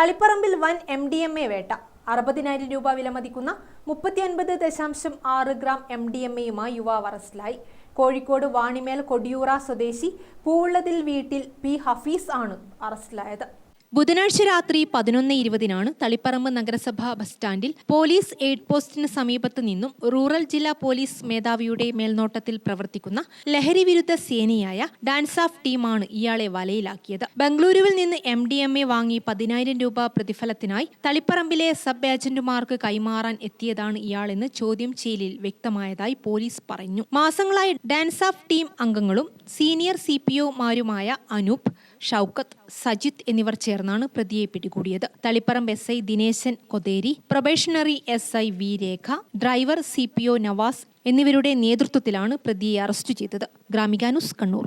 തളിപ്പറമ്പിൽ വൻ M D M A വേട്ട. അറുപതിനായിരം രൂപ വിലമതിക്കുന്ന മുപ്പത്തിയൊൻപത് ദശാംശം ആറ് ഗ്രാം എം ഡി എം എയുമായി യുവാവ് അറസ്റ്റിലായി. കോഴിക്കോട് വാണിമേൽ കൊടിയൂറ സ്വദേശി പൂവുള്ളതിൽ വീട്ടിൽ പി ഹഫീസ് ആണ് അറസ്റ്റിലായത്. ബുധനാഴ്ച രാത്രി പതിനൊന്ന് ഇരുപതിനാണ് തളിപ്പറമ്പ് നഗരസഭാ ബസ് സ്റ്റാൻഡിൽ പോലീസ് എയ്ഡ് പോസ്റ്റിന് സമീപത്ത് നിന്നും റൂറൽ ജില്ലാ പോലീസ് മേധാവിയുടെ മേൽനോട്ടത്തിൽ പ്രവർത്തിക്കുന്ന ലഹരി വിരുദ്ധ സേനയായ ഡാൻസ് ഓഫ് ടീമാണ് ഇയാളെ വലയിലാക്കിയത്. ബംഗളൂരുവിൽ നിന്ന് എം ഡി എം എ വാങ്ങി പതിനായിരം രൂപ പ്രതിഫലത്തിനായി തളിപ്പറമ്പിലെ സബ് ഏജന്റുമാർക്ക് കൈമാറാൻ എത്തിയതാണ് ഇയാളെന്ന് ചോദ്യം ചെയ്യലിൽ വ്യക്തമായതായി പോലീസ് പറഞ്ഞു. മാസങ്ങളായി ഡാൻസ് ഓഫ് ടീം അംഗങ്ങളും സീനിയർ സി പി ഒമാരുമായ അനൂപ് ഷൗക്കത്ത് സജിത് എന്നിവർ ചേർന്നാണ് പ്രതിയെ പിടികൂടിയത്. Taliparamba S I Dineshan Kotheri probationary S I V Rekha driver C P O Navas എന്നിവരുടെ നേതൃത്വത്തിലാണ് പ്രതിയെ അറസ്റ്റ് ചെയ്തത്. ഗ്രാമികാനുസ് കണ്ണൂർ.